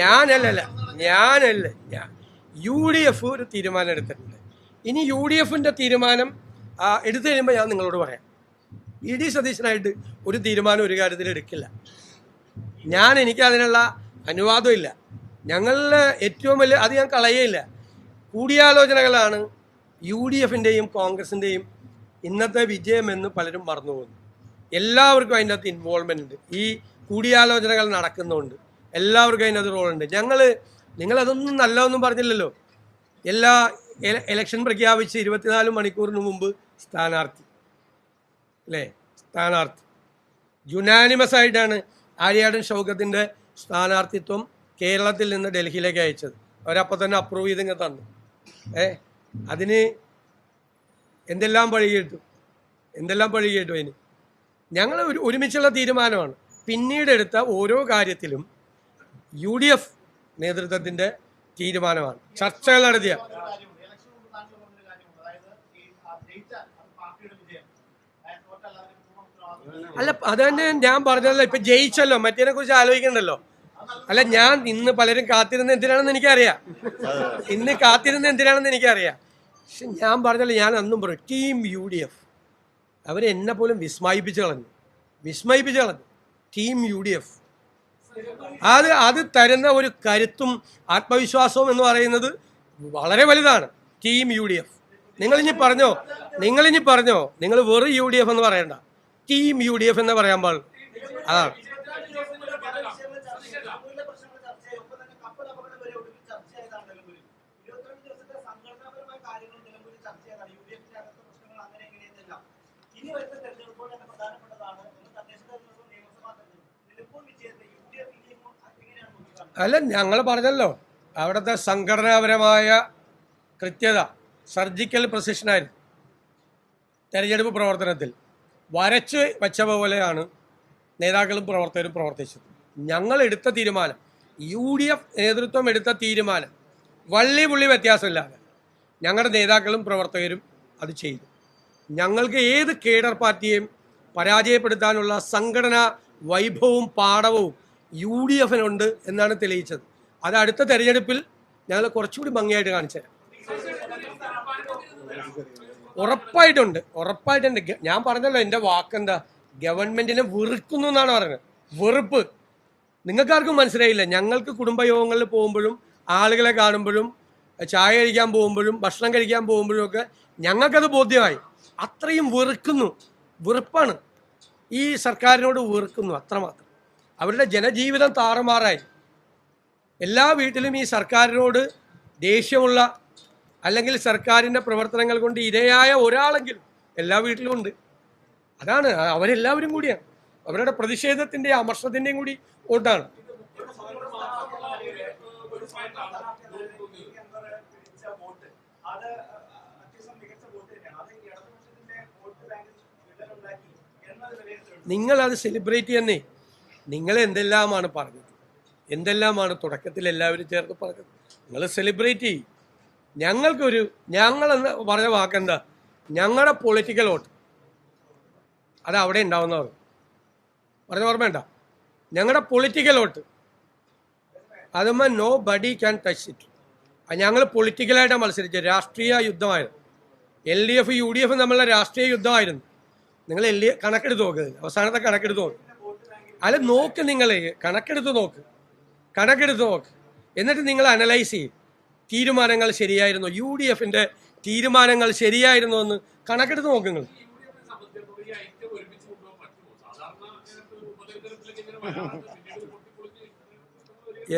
ഞാനല്ലല്ല ഞാനല്ല. ഞാൻ യു ഡി എഫ് ഒരു തീരുമാനം എടുത്തിട്ടുണ്ട്. ഇനി യു ഡി എഫിന്റെ തീരുമാനം എടുത്തു കഴിയുമ്പോൾ ഞാൻ നിങ്ങളോട് പറയാം. ഇ ഡി സതീശനായിട്ട് ഒരു തീരുമാനം ഒരു കാര്യത്തിൽ എടുക്കില്ല. ഞാൻ എനിക്ക് അതിനുള്ള അനുവാദമില്ല. ഞങ്ങളിൽ ഏറ്റവും വലിയ അത് ഞാൻ കളയേയില്ല. കൂടിയാലോചനകളാണ് യു ഡി എഫിന്റെയും കോൺഗ്രസിന്റെയും ഇന്നത്തെ വിജയമെന്ന് പലരും മറന്നു പോകുന്നു എല്ലാവർക്കും അതിന്റെ അകത്ത് ഇൻവോൾവ്മെന്റ് ഉണ്ട്. ഈ കൂടിയാലോചനകൾ നടക്കുന്നുണ്ട് എല്ലാവർക്കും അതിന്റെ അത് റോളുണ്ട് ഞങ്ങൾ നിങ്ങളതൊന്നും നല്ലതൊന്നും പറഞ്ഞില്ലല്ലോ. എല്ലാ എലക്ഷൻ പ്രഖ്യാപിച്ച് ഇരുപത്തിനാല് മണിക്കൂറിന് മുമ്പ് സ്ഥാനാർത്ഥി. അല്ലേ? സ്ഥാനാർത്ഥി. യുനാനിമസ് ആയിട്ടാണ് ആര്യാടൻ ഷൗക്കത്തിന്റെ സ്ഥാനാർത്ഥിത്വം കേരളത്തിൽ നിന്ന് ഡൽഹിയിലേക്ക് അയച്ചത്. അവരപ്പോൾ തന്നെ അപ്രൂവ് ചെയ്തിങ്ങ് തന്നു. ഏ അതിന് എന്തെല്ലാം പഴി എന്തെല്ലാം പഴി കേട്ടു അതിന്? ഞങ്ങൾ ഒരു ഒരുമിച്ചുള്ള തീരുമാനമാണ്. പിന്നീട് എടുത്ത ഓരോ കാര്യത്തിലും യു ഡി എഫ് നേതൃത്വത്തിന്റെ തീരുമാനമാണ്. ചർച്ചകൾ നടത്തിയ അല്ല അത് തന്നെ ഞാൻ പറഞ്ഞല്ലോ ഇപ്പൊ ജയിച്ചല്ലോ മറ്റേനെ കുറിച്ച് ആലോചിക്കണ്ടല്ലോ. അല്ല ഞാൻ ഇന്ന് പലരും കാത്തിരുന്ന എന്തിനാണെന്ന് എനിക്കറിയാം. ഇന്ന് കാത്തിരുന്ന എന്തിനാണെന്ന് എനിക്കറിയാം. പക്ഷെ ഞാൻ പറഞ്ഞല്ലോ ഞാൻ അന്നും പറയും ടീം യു ഡി എഫ്. അവരെന്നെ പോലും വിസ്മയിപ്പിച്ച് കളഞ്ഞു. വിസ്മയിപ്പിച്ച് കളഞ്ഞു. Team U D F. അത് അത് തരുന്ന ഒരു കരുത്തും ആത്മവിശ്വാസവും എന്ന് പറയുന്നത് വളരെ വലുതാണ്. Team U D F. നിങ്ങളിനി പറഞ്ഞോ നിങ്ങളിനി പറഞ്ഞോ നിങ്ങൾ വെറു യു ഡി എഫ് എന്ന് പറയണ്ട. ടീം യു ഡി എഫ് എന്ന് പറയാൻ അതാണ് ഇനി വരുന്ന തെരഞ്ഞെടുപ്പോൾ തന്നെ പ്രധാനപ്പെട്ടതാണ് ഒന്ന് തദ്ദേശ തെരഞ്ഞെടുപ്പും നിയമസഭാ തെരഞ്ഞെടുപ്പും നിലമ്പൂർ വിജയത്തെ യു ഡി എഫ് ഇനിയും എങ്ങനെയാണ് നോക്കിക്കാണുന്നത് അല്ല ഞങ്ങൾ പറഞ്ഞല്ലോ അവിടുത്തെ സംഘടനാപരമായ കൃത്യത സർജിക്കൽ പ്രസിഷനായിരുന്നു തെരഞ്ഞെടുപ്പ് പ്രവർത്തനത്തിൽ വരച്ച് വെച്ച പോലെയാണ് നേതാക്കളും പ്രവർത്തകരും പ്രവർത്തിച്ചത്. ഞങ്ങൾ എടുത്ത തീരുമാനം യു ഡി എഫ് നേതൃത്വം എടുത്ത തീരുമാനം വള്ളി പുള്ളി വ്യത്യാസമില്ലാതെ ഞങ്ങളുടെ നേതാക്കളും പ്രവർത്തകരും അത് ചെയ്തു. ഞങ്ങൾക്ക് ഏത് കേഡർ പാർട്ടിയെയും പരാജയപ്പെടുത്താനുള്ള സംഘടനാ വൈഭവവും പാടവവും യു ഡി എഫിനുണ്ട് എന്നാണ് തെളിയിച്ചത്. അത് അടുത്ത തെരഞ്ഞെടുപ്പിൽ ഞങ്ങൾ കുറച്ചുകൂടി ഭംഗിയായിട്ട് കാണിച്ചു തരാം. ഉറപ്പായിട്ടുണ്ട്. ഉറപ്പായിട്ടുണ്ട്. ഞാൻ പറഞ്ഞല്ലോ എന്റെ വാക്കെന്താ? ഗവൺമെന്റിനെ വെറുക്കുന്നു എന്നാണ് പറയുന്നത് വെറുപ്പ്. നിങ്ങൾക്കാർക്കും മനസ്സിലായില്ല? ഞങ്ങൾക്ക് കുടുംബയോഗങ്ങളിൽ പോകുമ്പോഴും ആളുകളെ കാണുമ്പോഴും ചായ കഴിക്കാൻ പോകുമ്പോഴും ഭക്ഷണം കഴിക്കാൻ പോകുമ്പോഴും ഒക്കെ ഞങ്ങൾക്കത് ബോധ്യമായി. അത്രയും വെറുക്കുന്നു. വെറുപ്പാണ്. ഈ സർക്കാരിനോട് വെറുക്കുന്നു അത്രമാത്രം. അവരുടെ ജനജീവിതം താറുമാറായി. എല്ലാ വീട്ടിലും ഈ സർക്കാരിനോട് ദേഷ്യമുള്ള അല്ലെങ്കിൽ സർക്കാരിന്റെ പ്രവർത്തനങ്ങൾ കൊണ്ട് ഇരയായ ഒരാളെങ്കിലും എല്ലാ വീട്ടിലും ഉണ്ട്. അതാണ് അവരെല്ലാവരും കൂടിയാണ്. അവരുടെ പ്രതിഷേധത്തിന്റെയും അമർഷത്തിന്റെയും കൂടി വോട്ടാണ്. നിങ്ങൾ അത് സെലിബ്രേറ്റ് ചെയ്യുന്നേ നിങ്ങൾ എന്തെല്ലാമാണ് പറഞ്ഞത്? എന്തെല്ലാമാണ് തുടക്കത്തിൽ എല്ലാവരും ചേർത്ത് പറഞ്ഞത്? നിങ്ങൾ സെലിബ്രേറ്റ് ചെയ്യും. ഞങ്ങൾക്കൊരു ഞങ്ങളെന്ന് പറഞ്ഞ വാക്കെന്താ? ഞങ്ങളുടെ പൊളിറ്റിക്കൽ വോട്ട്. അത് അവിടെ ഉണ്ടാവുന്നവർ. പറഞ്ഞ ഓർമ്മയുണ്ട ഞങ്ങളുടെ പൊളിറ്റിക്കൽ വോട്ട്. അതുമ്പോൾ nobody can touch it ഞങ്ങൾ പൊളിറ്റിക്കലായിട്ടാണ് മത്സരിച്ചത്. രാഷ്ട്രീയ യുദ്ധമായിരുന്നു. L D F U D F തമ്മിലുള്ള രാഷ്ട്രീയ യുദ്ധമായിരുന്നു. നിങ്ങൾ എൽ ഡി കണക്കെടുത്ത് നോക്ക്. അവസാനത്തെ കണക്കെടുത്ത് നോക്ക്. അല്ല നോക്ക് നിങ്ങൾ കണക്കെടുത്ത് നോക്ക്. കണക്കെടുത്ത് നോക്ക്. എന്നിട്ട് നിങ്ങൾ അനലൈസ് ചെയ്യും. തീരുമാനങ്ങൾ ശരിയായിരുന്നു. യു ഡി എഫിന്റെ തീരുമാനങ്ങൾ ശരിയായിരുന്നു എന്ന് കണക്കെടുത്ത് നോക്ക് നിങ്ങൾ.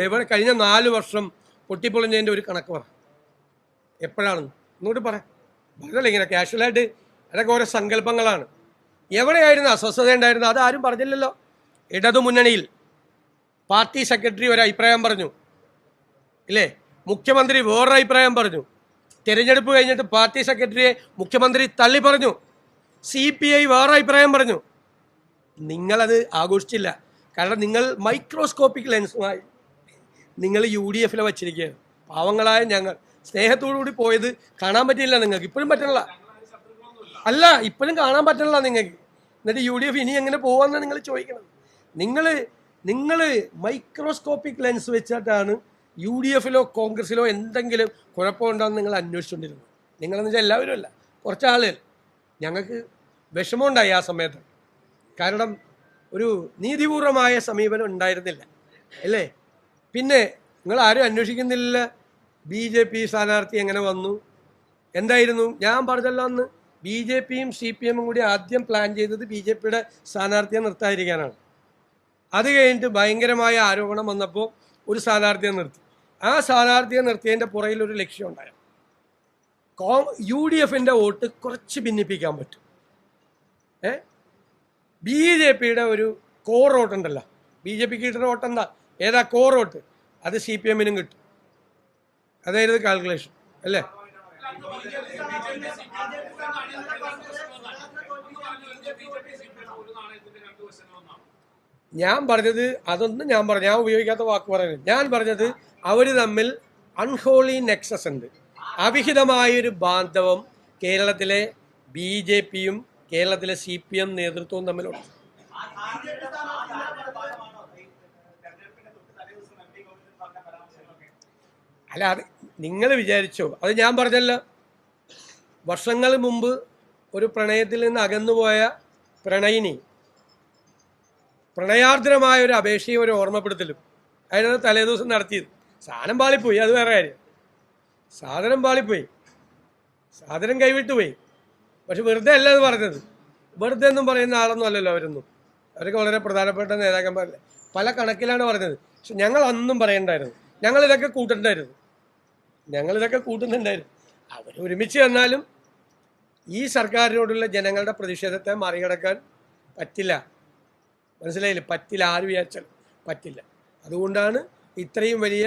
എവിടെ കഴിഞ്ഞ നാല് വർഷം പൊട്ടിപ്പൊളിഞ്ഞതിന്റെ ഒരു കണക്ക് പറ. എപ്പോഴാണ്? ഇങ്ങോട്ട് പറ. പറഞ്ഞല്ലോ ഇങ്ങനെ കാഷ്വലായിട്ട് അതൊക്കെ ഓരോ സങ്കല്പങ്ങളാണ്. എവിടെയായിരുന്നു അസ്വസ്ഥത ഉണ്ടായിരുന്നത്? അതാരും പറഞ്ഞില്ലല്ലോ. ഇടതു മുന്നണിയിൽ പാർട്ടി സെക്രട്ടറി ഒരു അഭിപ്രായം പറഞ്ഞു. ഇല്ലേ? മുഖ്യമന്ത്രി വേറൊരു അഭിപ്രായം പറഞ്ഞു. തിരഞ്ഞെടുപ്പ് കഴിഞ്ഞിട്ട് പാർട്ടി സെക്രട്ടറിയെ മുഖ്യമന്ത്രി തള്ളി പറഞ്ഞു. സി പി ഐ വേറെ അഭിപ്രായം പറഞ്ഞു. നിങ്ങളത് ആഘോഷിച്ചില്ല. കാരണം നിങ്ങൾ മൈക്രോസ്കോപ്പിക് ലെൻസുമായി നിങ്ങൾ യു ഡി എഫിലെ വച്ചിരിക്കുകയാണ്. പാവങ്ങളായ ഞങ്ങൾ. സ്നേഹത്തോടുകൂടി പോയത് കാണാൻ പറ്റില്ല നിങ്ങൾക്ക്. ഇപ്പോഴും പറ്റണില്ല. അല്ല ഇപ്പോഴും കാണാൻ പറ്റണില്ല നിങ്ങൾക്ക്. എന്നിട്ട് യു ഡി എഫ് ഇനി എങ്ങനെ പോവാന്നാണ് നിങ്ങൾ ചോദിക്കുന്നത് നിങ്ങൾ നിങ്ങൾ മൈക്രോസ്കോപ്പിക് ലെൻസ് വെച്ചിട്ടാണ് യു ഡി എഫിലോ കോൺഗ്രസിലോ എന്തെങ്കിലും കുഴപ്പമുണ്ടോ എന്ന് നിങ്ങൾ അന്വേഷിച്ചുകൊണ്ടിരുന്നു നിങ്ങളെന്ന് വെച്ചാൽ എല്ലാവരും അല്ല കുറച്ച് ആളുകൾ. ഞങ്ങൾക്ക് വിഷമമുണ്ടായി ആ സമയത്ത്. കാരണം ഒരു നീതിപൂർവമായ സമീപനം ഉണ്ടായിരുന്നില്ല അല്ലേ? പിന്നെ നിങ്ങൾ ആരും അന്വേഷിക്കുന്നില്ല. ബി ജെ പി സ്ഥാനാർത്ഥി എങ്ങനെ വന്നു? എന്തായിരുന്നു? ഞാൻ പറഞ്ഞല്ലോ അന്ന് ബി ജെ പിയും സി പി എമ്മും കൂടി ആദ്യം പ്ലാൻ ചെയ്തത് ബി ജെ പിയുടെ സ്ഥാനാർത്ഥിയെ നിർത്താതിരിക്കാനാണ്. അത് കഴിഞ്ഞിട്ട് ഭയങ്കരമായ ആരോപണം വന്നപ്പോൾ ഒരു സ്ഥാനാർത്ഥിയെ നിർത്തി. ആ സ്ഥാനാർത്ഥിയെ നിർത്തിയതിന്റെ പുറയിൽ ഒരു ലക്ഷ്യം ഉണ്ടായിരുന്നു കോ യു ഡി എഫിന്റെ വോട്ട് കുറച്ച് ഭിന്നിപ്പിക്കാൻ പറ്റും. ഏ? ബി ജെ പിയുടെ ഒരു കോർ വോട്ട് ഉണ്ടല്ലോ ബി ജെ പിക്ക് കിട്ടുന്ന വോട്ട് എന്താ? ഏതാ കോർ വോട്ട്? അത് സി പി എമ്മിനും കിട്ടും. അതായിരുന്നു കാൽക്കുലേഷൻ അല്ലേ? ഞാൻ പറഞ്ഞത് അതൊന്നും ഞാൻ പറഞ്ഞു ഞാൻ ഉപയോഗിക്കാത്ത വാക്ക് പറയുന്നത്. ഞാൻ പറഞ്ഞത് അവർ തമ്മിൽ അൺഹോളി നെക്സസ് ഉണ്ട്. അവിഹിതമായൊരു ബാന്ധവം കേരളത്തിലെ ബി ജെ പിയും കേരളത്തിലെ സി പി എം നേതൃത്വവും തമ്മിലുണ്ട്. അല്ല അത് നിങ്ങൾ വിചാരിച്ചോ. അത് ഞാൻ പറഞ്ഞല്ലോ. വർഷങ്ങൾ മുമ്പ് ഒരു പ്രണയത്തിൽ നിന്ന് അകന്നുപോയ പ്രണയിനി പ്രണയാർദ്രമായ ഒരു അപേക്ഷയും ഒരു ഓർമ്മപ്പെടുത്തലും. അതിനത് തലേദിവസം നടത്തിയത്. സാധനം പാളിപ്പോയി അത് വേറെ കാര്യം. സാധനം പാളിപ്പോയി. സാധനം കൈവിട്ടുപോയി. പക്ഷെ വെറുതെ അല്ല എന്ന് പറഞ്ഞത്. വെറുതെ എന്നും പറയുന്ന ആളൊന്നും അല്ലല്ലോ അവരൊന്നും. അവരൊക്കെ വളരെ പ്രധാനപ്പെട്ട നേതാക്കന്മാരല്ലേ. പല കണക്കിലാണ് പറഞ്ഞത്. പക്ഷെ ഞങ്ങൾ അന്നും പറയണ്ടായിരുന്നു. ഞങ്ങളിതൊക്കെ കൂട്ടണ്ടായിരുന്നു. ഞങ്ങളിതൊക്കെ കൂട്ടുന്നുണ്ടായിരുന്നു. അവർ ഒരുമിച്ച് വന്നാലും ഈ സർക്കാരിനോടുള്ള ജനങ്ങളുടെ പ്രതിഷേധത്തെ മറികടക്കാൻ പറ്റില്ല. മനസ്സിലായില്ലേ? പറ്റില്ല ആര് വിചാരിച്ചാൽ പറ്റില്ല. അതുകൊണ്ടാണ് ഇത്രയും വലിയ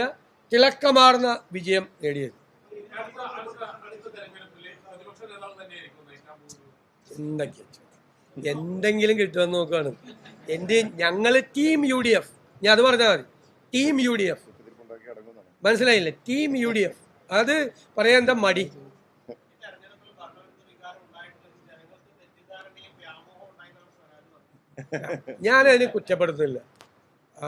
തിളക്കമാർന്ന വിജയം നേടിയത്. എന്തെങ്കിലും കിട്ടുമെന്ന് നോക്കുകയാണ് എന്റെ ഞങ്ങൾ ടീം യു ഡി എഫ് ഞാൻ അത് പറഞ്ഞാൽ മതി. ടീം യു ഡി എഫ് മനസ്സിലായില്ലേ? ടീം യു ഡി എഫ് അത് പറയാൻ എന്താ മടി? ഞാനതിനെ കുറ്റപ്പെടുത്തുന്നില്ല. ആ,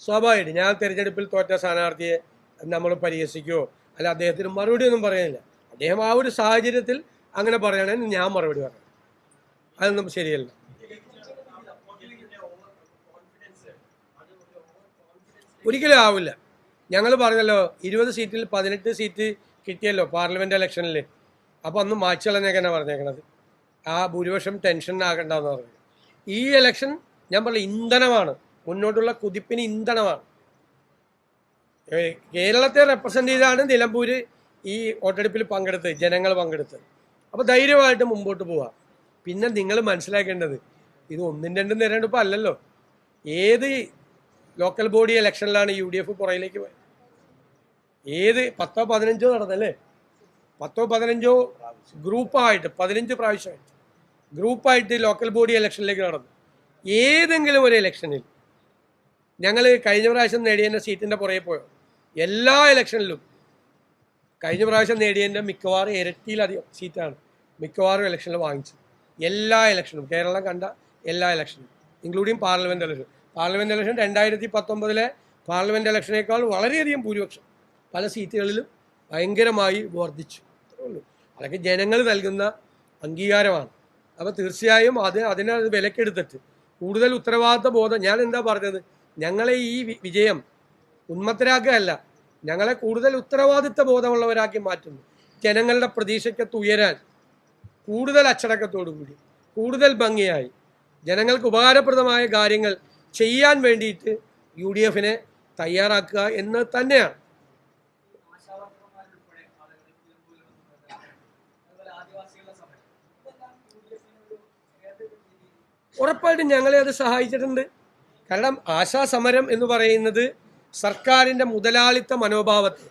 സ്വാഭാവികമായിട്ട് ഞാൻ തിരഞ്ഞെടുപ്പിൽ തോറ്റ സ്ഥാനാർത്ഥിയെ നമ്മൾ പരിഹസിക്കുകയോ അല്ല അദ്ദേഹത്തിന് മറുപടി ഒന്നും പറയുന്നില്ല അദ്ദേഹം ആ ഒരു സാഹചര്യത്തിൽ അങ്ങനെ പറയുകയാണെങ്കിൽ ഞാൻ മറുപടി പറയാം. അതൊന്നും ശരിയല്ല. ഒരിക്കലും ആവില്ല. ഞങ്ങൾ പറഞ്ഞല്ലോ ഇരുപത് സീറ്റിൽ പതിനെട്ട് സീറ്റ് കിട്ടിയല്ലോ പാർലമെന്റ് ഇലക്ഷനിൽ അപ്പോൾ അന്ന് മാച്ചുകളെന്നൊക്കെയാണ് പറഞ്ഞേക്കണത്. ആ ഭൂരിപക്ഷം ടെൻഷൻ ആകണ്ടെന്ന് പറഞ്ഞു. ഈ ഇലക്ഷൻ ഞാൻ പറഞ്ഞ ഇന്ധനമാണ്. മുന്നോട്ടുള്ള കുതിപ്പിന് ഇന്ധനമാണ്. കേരളത്തെ റെപ്രസെന്റ് ചെയ്താണ് നിലമ്പൂർ ഈ വോട്ടെടുപ്പിൽ പങ്കെടുത്ത് ജനങ്ങൾ പങ്കെടുത്ത് അപ്പോൾ ധൈര്യമായിട്ട് മുമ്പോട്ട് പോവാം. പിന്നെ നിങ്ങൾ മനസ്സിലാക്കേണ്ടത് ഇത് ഒന്നും രണ്ടും തിരഞ്ഞെടുപ്പ് അല്ലല്ലോ. ഏത് ലോക്കൽ ബോഡി ഇലക്ഷനിലാണ് യു ഡി എഫ് പുറയിലേക്ക് പോയത്? ഏത് പത്തോ പതിനഞ്ചോ നടന്നല്ലേ? പത്തോ പതിനഞ്ചോ ഗ്രൂപ്പായിട്ട് പതിനഞ്ച് പ്രാവശ്യമായിട്ട്. ഗ്രൂപ്പായിട്ട് ലോക്കൽ ബോഡി ഇലക്ഷനിലേക്ക് നടന്നു. ഏതെങ്കിലും ഒരു ഇലക്ഷനിൽ. ഞങ്ങൾ കഴിഞ്ഞ പ്രാവശ്യം നേടിയതിന്റെ സീറ്റിന്റെ പുറകെ പോയോ? എല്ലാ ഇലക്ഷനിലും. കഴിഞ്ഞ പ്രാവശ്യം നേടിയതിന്റെ മിക്കവാറും ഇരട്ടിയിലധികം സീറ്റാണ് മിക്കവാറും ഇലക്ഷനിൽ വാങ്ങിച്ചത്. എല്ലാ ഇലക്ഷനും കേരളം കണ്ട എല്ലാ ഇലക്ഷനും including parliament election. Parliament election രണ്ടായിരത്തി പത്തൊമ്പതിലെ പാർലമെന്റ് ഇലക്ഷനേക്കാൾ വളരെയധികം ഭൂരിപക്ഷം പല സീറ്റുകളിലും ഭയങ്കരമായി വർദ്ധിച്ചു. അതൊക്കെ ജനങ്ങൾ നൽകുന്ന അംഗീകാരമാണ്. അപ്പോൾ തീർച്ചയായും അത് അതിനെ അത് വിലക്കെടുത്തിട്ട് കൂടുതൽ ഉത്തരവാദിത്വ ബോധം ഞാൻ എന്താ പറഞ്ഞത്? ഞങ്ങളെ ഈ വിജയം ഉന്മത്തരാക്കുകയല്ല. ഞങ്ങളെ കൂടുതൽ ഉത്തരവാദിത്വ ബോധമുള്ളവരാക്കി മാറ്റുന്നു. ജനങ്ങളുടെ പ്രതീക്ഷയ്ക്കത്ത് ഉയരാൻ കൂടുതൽ അച്ചടക്കത്തോടു കൂടി കൂടുതൽ ഭംഗിയായി ജനങ്ങൾക്ക് ഉപകാരപ്രദമായ കാര്യങ്ങൾ ചെയ്യാൻ വേണ്ടിയിട്ട് യു ഡി എഫിനെ തയ്യാറാക്കുക എന്ന് തന്നെയാണ് ആശാവർക്കർമാരുൾപ്പെടെ ആളുകൾ നിലമ്പൂരിൽ വന്ന് അതുപോലെ ആദിവാസികളുടെ സമരം ഇതെല്ലാം യു ഡി എഫിന് ഒരു ഏതൊരു രീതിയിൽ ഉറപ്പായിട്ടും ഞങ്ങളെ അത് സഹായിച്ചിട്ടുണ്ട്. കാരണം ആശാസമരം എന്ന് പറയുന്നത് സർക്കാരിന്റെ മുതലാളിത്ത മനോഭാവത്തെ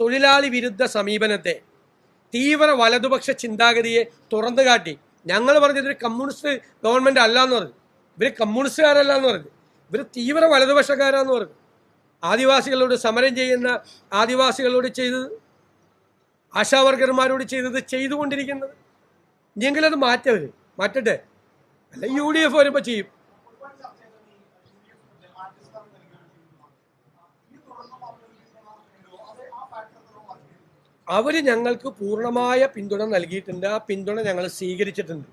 തൊഴിലാളി വിരുദ്ധ സമീപനത്തെ തീവ്ര വലതുപക്ഷ ചിന്താഗതിയെ തുറന്നു കാട്ടി. ഞങ്ങൾ പറഞ്ഞത് ഇവർ കമ്മ്യൂണിസ്റ്റ് ഗവൺമെന്റ് അല്ല എന്ന് പറഞ്ഞു. ഇവർ കമ്മ്യൂണിസ്റ്റുകാരല്ല എന്ന് പറഞ്ഞു. ഇവർ തീവ്ര വലതുപക്ഷക്കാരാന്ന് പറഞ്ഞു. ആദിവാസികളോട് സമരം ചെയ്യുന്ന ആദിവാസികളോട് ചെയ്തത് ആശാവർക്കർമാരോട് ചെയ്തത് ചെയ്തുകൊണ്ടിരിക്കുന്നത്. ഇനിയെങ്കിലും അത് മാറ്റട്ടെ? അല്ല യു ഡി എഫ് വരുമ്പോൾ ചെയ്യും. അവർ ഞങ്ങൾക്ക് പൂർണമായ പിന്തുണ നൽകിയിട്ടുണ്ട്. ആ പിന്തുണ ഞങ്ങൾ സ്വീകരിച്ചിട്ടുണ്ട്.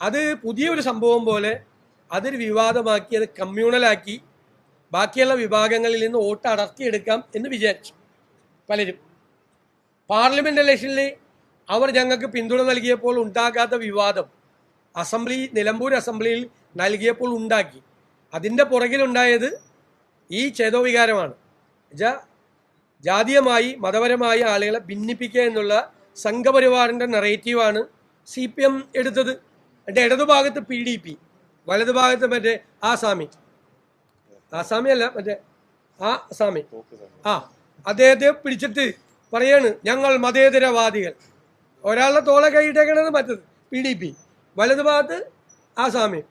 അത് പുതിയൊരു സംഭവം പോലെ അതൊരു വിവാദമാക്കി അത് കമ്മ്യൂണലാക്കി ബാക്കിയുള്ള വിഭാഗങ്ങളിൽ നിന്ന് വോട്ട് അടർത്തിയെടുക്കാം എന്ന് വിചാരിച്ചു പലരും. പാർലമെന്റ് ഇലക്ഷനിൽ അവർ ഞങ്ങൾക്ക് പിന്തുണ നൽകിയപ്പോൾ ഉണ്ടാകാത്ത വിവാദം അസംബ്ലി നിലമ്പൂർ അസംബ്ലിയിൽ നൽകിയപ്പോൾ ഉണ്ടാക്കി. അതിന്റെ പുറകിലുണ്ടായത് ഈ ചേതോവികാരമാണ്. എന്നുവെച്ചാൽ ജാതീയമായി മതപരമായി ആളുകളെ ഭിന്നിപ്പിക്കുക എന്നുള്ള സംഘപരിവാറിന്റെ നറേറ്റീവാണ് സി പി എം എടുത്തത്. എന്റെ ഇടതുഭാഗത്ത് പി ഡി പി വലതുഭാഗത്ത് മറ്റേ ആസാമി. ആസാമി അല്ല മറ്റേ ആ ആസാമി. ആ അദ്ദേഹത്തെ പിടിച്ചിട്ട് പറയാണ് ഞങ്ങൾ മതേതരവാദികൾ. ഒരാളുടെ തോളെ കൈയിട്ടേക്കണത് മറ്റത് പി ഡി പി. വലതുഭാഗത്ത് സാമ്യം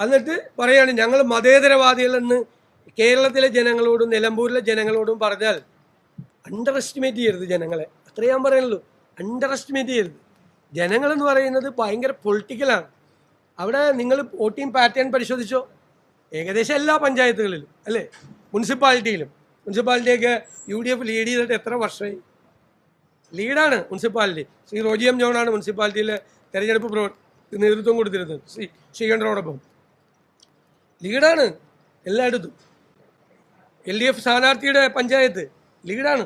എന്നിട്ട് പറയാണ് ഞങ്ങൾ മതേതരവാദികളെന്ന് കേരളത്തിലെ ജനങ്ങളോടും നിലമ്പൂരിലെ ജനങ്ങളോടും പറഞ്ഞാൽ അണ്ടർ എസ്റ്റിമേറ്റ് ചെയ്യരുത് ജനങ്ങളെ. അത്രേ ഞാൻ പറയുള്ളൂ അണ്ടർ എസ്റ്റിമേറ്റ് ചെയ്യരുത് ജനങ്ങളെന്ന് പറയുന്നത് ഭയങ്കര പൊളിറ്റിക്കലാണ് അവിടെ നിങ്ങൾ വോട്ടിംഗ് പാറ്റേൺ പരിശോധിച്ചോ? ഏകദേശം എല്ലാ പഞ്ചായത്തുകളിലും അല്ലേ? മുനിസിപ്പാലിറ്റിയിലും. മുനിസിപ്പാലിറ്റിയൊക്കെ യു ഡി എഫ് ലീഡ് ചെയ്തിട്ട് എത്ര വർഷമായി? ലീഡാണ് മുനിസിപ്പാലിറ്റി. ശ്രീ റോജി എം ജോണാണ് മുനിസിപ്പാലിറ്റിയിലെ തെരഞ്ഞെടുപ്പ് പ്രവർ നേതൃത്വം കൊടുത്തിരുന്നത്. ശ്രീ ശ്രീകണ്ഠനോടൊപ്പം. ലീഡാണ് എല്ലായിടത്തും. എൽ ഡി എഫ് സ്ഥാനാർത്ഥിയുടെ പഞ്ചായത്ത് ലീഡാണ്.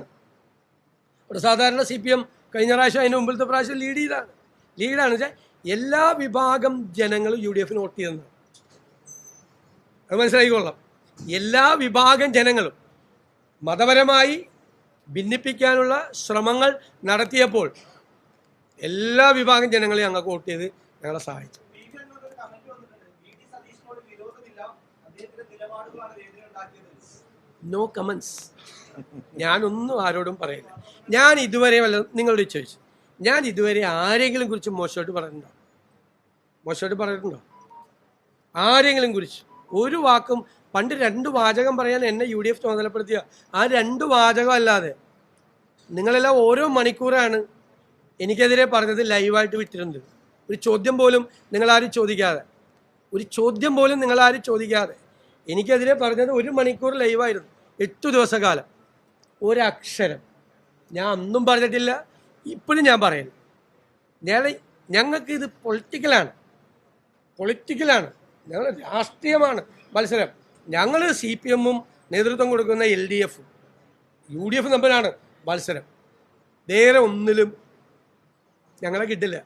ഇവിടെ സാധാരണ സി പി എം കഴിഞ്ഞ പ്രാവശ്യം അതിന് മുമ്പിലത്തെ പ്രാവശ്യം ലീഡ് ചെയ്താണ് ലീഡാണ് വെച്ചാൽ എല്ലാ വിഭാഗം ജനങ്ങളും യു ഡി എഫിന് വോട്ട് ചെയ്തെന്നാണ് അത് മനസ്സിലാക്കിക്കൊള്ളാം. എല്ലാ വിഭാഗം ജനങ്ങളും മതപരമായി ഭിന്നിപ്പിക്കാനുള്ള ശ്രമങ്ങൾ നടത്തിയപ്പോൾ എല്ലാ വിഭാഗം ജനങ്ങളെയും ഞങ്ങൾക്ക് വോട്ട് ചെയ്ത് ഞങ്ങളെ സഹായിച്ചു. നോ കമൻസ് ഞാനൊന്നും ആരോടും പറയില്ല. ഞാൻ ഇതുവരെ വല്ല നിങ്ങളോട് ചോദിച്ചു. ഞാൻ ഇതുവരെ ആരെങ്കിലും കുറിച്ച് മോശമായിട്ട് പറഞ്ഞിട്ടുണ്ടോ? മോശമായിട്ട് പറഞ്ഞിട്ടുണ്ടോ? ആരെങ്കിലും കുറിച്ച്. ഒരു വാക്കും പണ്ട് രണ്ട് വാചകം പറയാൻ എന്നെ യു ഡി എഫ് ചുമതലപ്പെടുത്തിയ ആ രണ്ട് വാചകം അല്ലാതെ നിങ്ങളെല്ലാം ഓരോ മണിക്കൂറാണ് എനിക്കെതിരെ പറഞ്ഞത് ലൈവായിട്ട് വിട്ടിരുന്നത് ഒരു ചോദ്യം പോലും നിങ്ങളാരും ചോദിക്കാതെ. ഒരു ചോദ്യം പോലും നിങ്ങളാരും ചോദിക്കാതെ. എനിക്കെതിരെ പറഞ്ഞത് ഒരു മണിക്കൂർ ലൈവായിരുന്നു. എട്ടു ദിവസക്കാലം ഒരക്ഷരം. ഞാൻ അന്നും പറഞ്ഞിട്ടില്ല ഇപ്പോഴും ഞാൻ പറയുന്നു. ഞാൻ ഞങ്ങൾക്ക് ഇത് പൊളിറ്റിക്കലാണ്. പൊളിറ്റിക്കലാണ്. ഞങ്ങൾ രാഷ്ട്രീയമാണ് മത്സരം. ഞങ്ങൾ സി പി എമ്മും നേതൃത്വം കൊടുക്കുന്ന എൽ ഡി എഫും. യു ഡി എഫ് തമ്മിലാണ് മത്സരം. വേറെ ഒന്നിലും ഞങ്ങളെ കിട്ടില്ല.